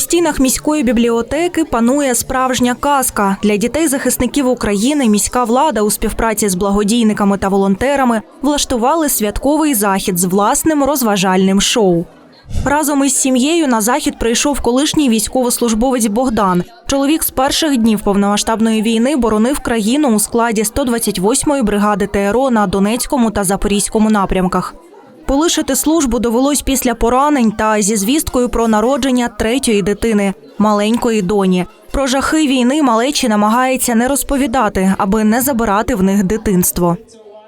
стінах міської бібліотеки панує справжня казка. Для дітей захисників України міська влада у співпраці з благодійниками та волонтерами влаштували святковий захід з власним розважальним шоу. Разом із сім'єю на захід прийшов колишній військовослужбовець Богдан. Чоловік з перших днів повномасштабної війни боронив країну у складі 128-ї бригади ТРО на Донецькому та Запорізькому напрямках. Полишити службу довелось після поранень та зі звісткою про народження третьої дитини маленької доні. Про жахи війни малечі намагається не розповідати, аби не забирати в них дитинство.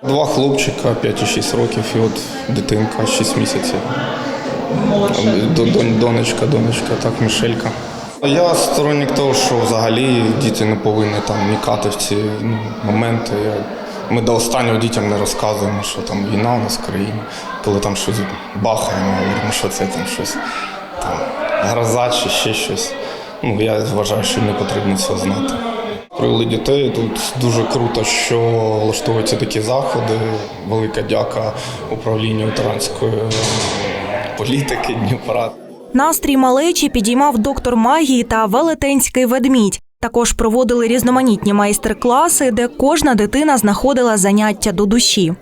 Два хлопчика, 5 і 6 років, і от дитинка 6 місяців. Донечка, донечка, так, Мішелька. Я сторонник того, що взагалі діти не повинні там вникати в ці ну, моменти. Ми до останнього дітям не розказуємо, що там війна у нас в країні. Коли там щось бахає, ми говоримо, що це там щось там, гроза чи ще щось. Ну, я вважаю, що не потрібно цього знати. Привели дітей. Тут дуже круто, що влаштовуються такі заходи. Велика дяка управлінню ветеранської політики Дніпра. Настрій малечі підіймав доктор магії та велетенський ведмідь. Також проводили різноманітні майстер-класи, де кожна дитина знаходила заняття до душі.